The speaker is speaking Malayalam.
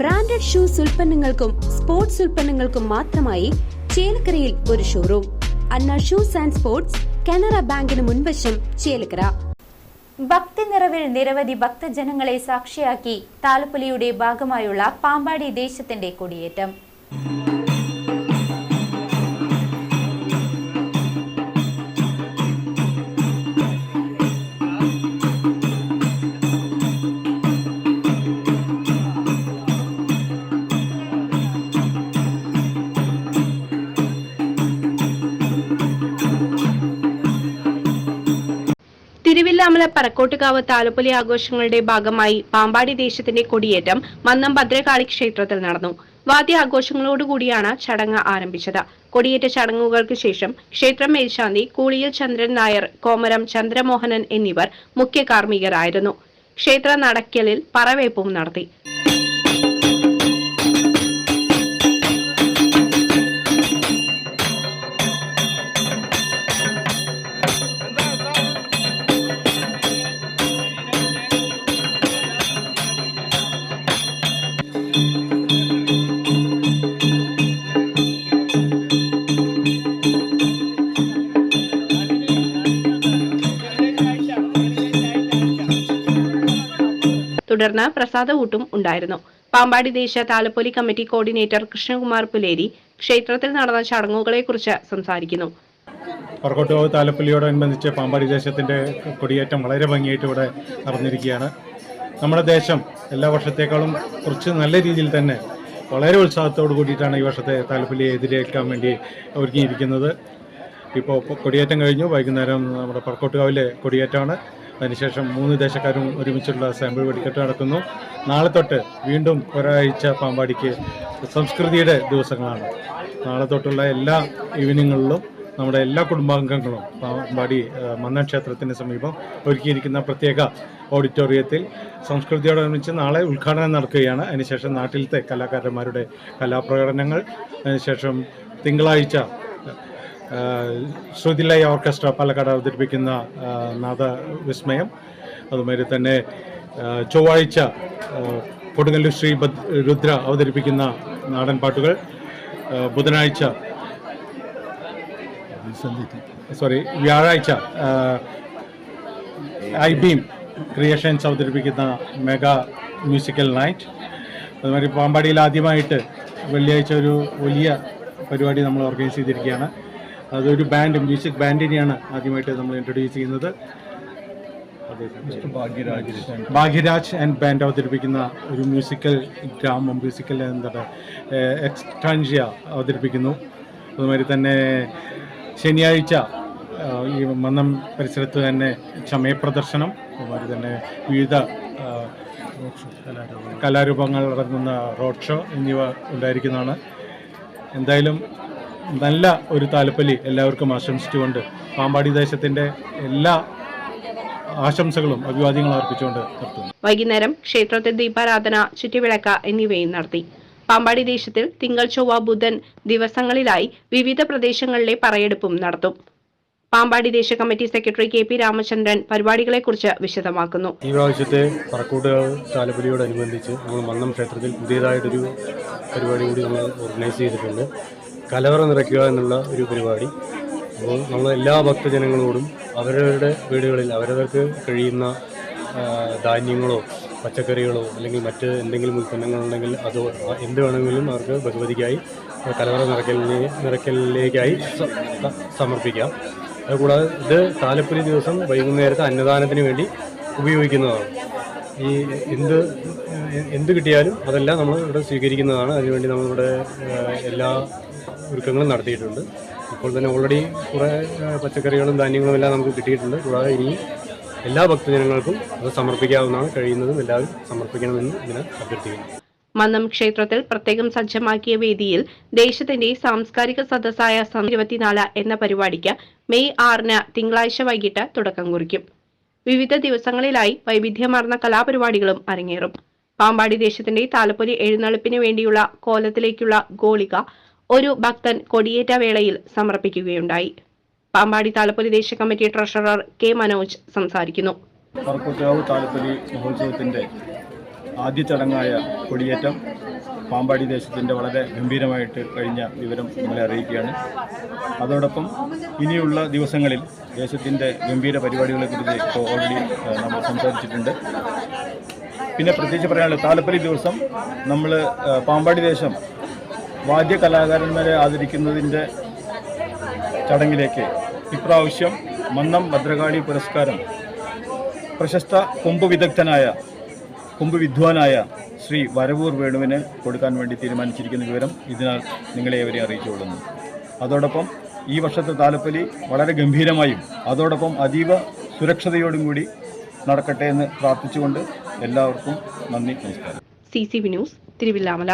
ബ്രാൻഡഡ് ഷൂസ് ഉൽപ്പന്നങ്ങൾക്കും സ്പോർട്സ് ഉൽപ്പന്നങ്ങൾക്കും മാത്രമായി ചേലക്കരയിൽ ഒരു showroom. Anna shoes and sports Canara ബാങ്കിന് മുൻവശം ചേലക്കര. ഭക്തി നിറവിൽ നിരവധി ഭക്തജനങ്ങളെ സാക്ഷിയാക്കി താലപ്പൊലിയുടെ ഭാഗമായുള്ള പാമ്പാടി ദേശത്തിന്റെ കൊടിയേറ്റം. തിരുവില്ലാമല പറക്കോട്ടുകാവ് താലപ്പൊലി ആഘോഷങ്ങളുടെ ഭാഗമായി പാമ്പാടി ദേശത്തിന്റെ കൊടിയേറ്റം മന്നം ഭദ്രകാളി ക്ഷേത്രത്തിൽ നടന്നു. വാദ്യ വാദ്യാഘോഷങ്ങളോടുകൂടിയാണ് ചടങ്ങ് ആരംഭിച്ചത്. കൊടിയേറ്റ ചടങ്ങുകൾക്ക് ശേഷം ക്ഷേത്രം മേൽശാന്തി കൂളിയിൽ ചന്ദ്രൻ നായർ കോമരം ചന്ദ്രമോഹനൻ എന്നിവർ മുഖ്യ കാർമ്മികരായിരുന്നു. ക്ഷേത്ര നടക്കലിൽ പറവേപ്പും നടത്തി. തുടർന്ന് പ്രസാദകൂട്ടും ഉണ്ടായിരുന്നു. പാമ്പാടി ദേശീയ താലപ്പൊലി കമ്മിറ്റി കോർഡിനേറ്റർ കൃഷ്ണകുമാർ പുലേരി ക്ഷേത്രത്തിൽ നടന്ന ചടങ്ങുകളെക്കുറിച്ച് സംസാരിക്കുന്നു. പറക്കോട്ടുകാവ് താലപ്പൊലിയോടനുബന്ധിച്ച് പാമ്പാടി ദേശത്തിന്റെ കൊടിയേറ്റം വളരെ ഭംഗിയായിട്ട് ഇവിടെ നടന്നിരിക്കുകയാണ്. നമ്മുടെ ദേശം എല്ലാ വർഷത്തേക്കാളും കുറച്ച് നല്ല രീതിയിൽ തന്നെ വളരെ ഉത്സാഹത്തോട് കൂടിയിട്ടാണ് ഈ വർഷത്തെ താലപ്പൊലിയെ എതിരേൽക്കാൻ വേണ്ടി ഒരുങ്ങിയിരിക്കുന്നത്. ഇപ്പോൾ കൊടിയേറ്റം കഴിഞ്ഞു. വൈകുന്നേരം നമ്മുടെ പറക്കോട്ടുകാവിലെ കൊടിയേറ്റമാണ്. അതിനുശേഷം മൂന്ന് ദേശക്കാരും ഒരുമിച്ചുള്ള സാമ്പിൾ വെടിക്കെട്ട് നടക്കുന്നു. നാളെ തൊട്ട് വീണ്ടും ഒരാഴ്ച പാമ്പാടിക്ക് സംസ്കൃതിയുടെ ദിവസങ്ങളാണ്. നാളെ തൊട്ടുള്ള എല്ലാ ഈവനിങ്ങുകളിലും നമ്മുടെ എല്ലാ കുടുംബാംഗങ്ങളും പാമ്പാടി മന്ന ക്ഷേത്രത്തിന് സമീപം ഒരുക്കിയിരിക്കുന്ന പ്രത്യേക ഓഡിറ്റോറിയത്തിൽ സംസ്കൃതിയോടനുബന്ധിച്ച് നാളെ ഉദ്ഘാടനം നടക്കുകയാണ്. അതിനുശേഷം നാട്ടിലത്തെ കലാകാരന്മാരുടെ കലാപ്രകടനങ്ങൾ അതിനുശേഷം തിങ്കളാഴ്ച ശ്രുതിലയ ഓർക്കസ്ട്ര പാലക്കാട് അവതരിപ്പിക്കുന്ന നാദ വിസ്മയം. അതുമാതിരി തന്നെ ചൊവ്വാഴ്ച കൊടുങ്ങല്ലൂർ ശ്രീ രുദ്ര അവതരിപ്പിക്കുന്ന നാടൻ പാട്ടുകൾ ബുധനാഴ്ച സോറി വ്യാഴാഴ്ച ഐ ബീം ക്രിയേഷൻസ് അവതരിപ്പിക്കുന്ന മെഗാ മ്യൂസിക്കൽ നൈറ്റ്. അതുമാതിരി പാമ്പാടിയിൽ ആദ്യമായിട്ട് വെള്ളിയാഴ്ച ഒരു വലിയ പരിപാടി നമ്മൾ ഓർഗനൈസ് ചെയ്തിരിക്കുകയാണ്. അതൊരു ബാൻഡ് മ്യൂസിക് ബാൻഡിനെയാണ് ആദ്യമായിട്ട് നമ്മൾ ഇൻട്രൊഡ്യൂസ് ചെയ്യുന്നത്. ഭാഗ്യരാജ് ആൻഡ് ബാൻഡ് അവതരിപ്പിക്കുന്ന ഒരു മ്യൂസിക്കൽ ഗ്രാമം മ്യൂസിക്കൽ എന്താണ് എക്സ്ട്രാൻഷ്യ അവതരിപ്പിക്കുന്നു. അതുമാതിരി തന്നെ ശനിയാഴ്ച ഈ മന്നം പരിസരത്ത് തന്നെ ചമയ പ്രദർശനം അതുമാതിരി തന്നെ വിവിധ കലാരൂപങ്ങൾ അടങ്ങുന്ന റോഡ് ഷോ എന്നിവ ഉണ്ടായിരിക്കുന്നതാണ്. എന്തായാലും നല്ല ഒരു താലപ്പലി എല്ലാവർക്കും ആശംസിച്ചുകൊണ്ട് പാമ്പാടി ദേശത്തിന്റെ എല്ലാ ആശംസകളും അഭിവാദ്യങ്ങളും അർപ്പിച്ചുകൊണ്ട് നിർത്തുന്നു. വൈകുന്നേരം ക്ഷേത്രത്തിൽ ദീപാരാധന ചുറ്റുവിളക്ക എന്നിവയും നടത്തി. പാമ്പാടി ദേശത്തിൽ തിങ്കൾ ചൊവ്വ ബുധൻ ദിവസങ്ങളിലായി വിവിധ പ്രദേശങ്ങളിലെ പറയെടുപ്പും നടത്തും. പാമ്പാടി ദേശ committee secretary K P Ramachandran പരിപാടികളെക്കുറിച്ച് വിശദമാക്കുന്നു. ഈ പ്രാവശ്യത്തെ പറക്കൂട്ട് താലപ്പൊലിയോടനുബന്ധിച്ച് നമ്മൾ മന്നം ക്ഷേത്രത്തിൽ പുതിയതായിട്ടൊരു പരിപാടി കൂടി നമ്മൾ ഓർഗനൈസ് ചെയ്തിട്ടുണ്ട്. കലവറ നിറയ്ക്കുക എന്നുള്ള ഒരു പരിപാടി. അപ്പോൾ നമ്മൾ എല്ലാ ഭക്തജനങ്ങളോടും അവരവരുടെ വീടുകളിൽ അവരവർക്ക് കഴിയുന്ന ധാന്യങ്ങളോ പച്ചക്കറികളോ അല്ലെങ്കിൽ മറ്റ് എന്തെങ്കിലും ഉൽപ്പന്നങ്ങളുണ്ടെങ്കിൽ അതോ എന്ത് വേണമെങ്കിലും അവർക്ക് ഭഗവതിക്കായി കലവറ നിറയ്ക്കലിനെ നിറയ്ക്കലിലേക്കായി സമർപ്പിക്കാം. അതുകൂടാതെ ഇത് താലപ്പൊലി ദിവസം വൈകുന്നേരത്തെ അന്നദാനത്തിന് വേണ്ടി ഉപയോഗിക്കുന്നതാണ്. ഈ എന്ത് എന്ത് കിട്ടിയാലും അതെല്ലാം നമ്മൾ ഇവിടെ സ്വീകരിക്കുന്നതാണ്. അതിനുവേണ്ടി നമ്മളിവിടെ എല്ലാ ഒരുക്കങ്ങളും നടത്തിയിട്ടുണ്ട്. ഇപ്പോൾ തന്നെ ഓൾറെഡി കുറേ പച്ചക്കറികളും ധാന്യങ്ങളും എല്ലാം നമുക്ക് കിട്ടിയിട്ടുണ്ട്. കൂടാതെ ഇനിയും എല്ലാ ഭക്തജനങ്ങൾക്കും അത് സമർപ്പിക്കാവുന്നതാണ്. കഴിയുന്നതും എല്ലാവരും സമർപ്പിക്കണമെന്ന് ഇതിനെ അഭ്യർത്ഥിക്കുന്നു. മന്നം ക്ഷേത്രത്തിൽ പ്രത്യേകം സജ്ജമാക്കിയ വേദിയിൽ ദേശത്തിന്റെ സാംസ്കാരിക സദസ്സായ ഇരുപത്തിനാല് എന്ന പരിപാടിക്ക് മെയ് ആറിന് തിങ്കളാഴ്ച വൈകിട്ട് തുടക്കം കുറിക്കും. വിവിധ ദിവസങ്ങളിലായി വൈവിധ്യമാർന്ന കലാപരിപാടികളും അരങ്ങേറും. പാമ്പാടി ദേശത്തിന്റെ താലപ്പൊലി എഴുന്നള്ളിപ്പിന് വേണ്ടിയുള്ള കോലത്തിലേക്കുള്ള ഗോളിക ഒരു ഭക്തൻ കൊടിയേറ്റ വേളയിൽ സമർപ്പിക്കുകയുണ്ടായി. പാമ്പാടി താലപ്പൊലി ദേശീയ കമ്മിറ്റി ട്രഷറർ കെ മനോജ് സംസാരിക്കുന്നു. താലപ്പൊലി മഹോത്സവത്തിന്റെ ആദ്യ ചടങ്ങായ കൊടിയേറ്റം പാമ്പാടി ദേശത്തിന്റെ വളരെ ഗംഭീരമായിട്ട് കഴിഞ്ഞ വിവരം നമ്മളെ അറിയിക്കുകയാണ്. അതോടൊപ്പം ഇനിയുള്ള ദിവസങ്ങളിൽ ദേശത്തിന്റെ ഗംഭീര പരിപാടികളെക്കുറിച്ച് ഇപ്പോൾ ഓൾറെഡി നമ്മൾ സംസാരിച്ചിട്ടുണ്ട്. പിന്നെ പ്രത്യേകിച്ച് പറയാനുള്ളത് താലപ്പലി ദിവസം നമ്മൾ പാമ്പാടി ദേശം വാദ്യ കലാകാരന്മാരെ ആദരിക്കുന്നതിന്റെ ചടങ്ങിലേക്ക് ഇപ്രാവശ്യം മന്നം ഭദ്രകാളി പുരസ്കാരം പ്രശസ്ത കൊമ്പ് വിദഗ്ധനായ കൊമ്പ് വിദ്വാനായ ശ്രീ വരവൂർ വേണുവിന് കൊടുക്കാൻ വേണ്ടി തീരുമാനിച്ചിരിക്കുന്ന വിവരം ഇതിനാൽ നിങ്ങളെ ഏവരെയും അറിയിച്ചുകൊള്ളുന്നു അതോടൊപ്പം ഈ വർഷത്തെ താലപ്പൊലി വളരെ ഗംഭീരമായും അതോടൊപ്പം അതീവ സുരക്ഷതയോടും കൂടി നടക്കട്ടെ എന്ന് പ്രാർത്ഥിച്ചുകൊണ്ട് എല്ലാവർക്കും നന്ദി നമസ്കാരം. C C V news Thiruvilwamala.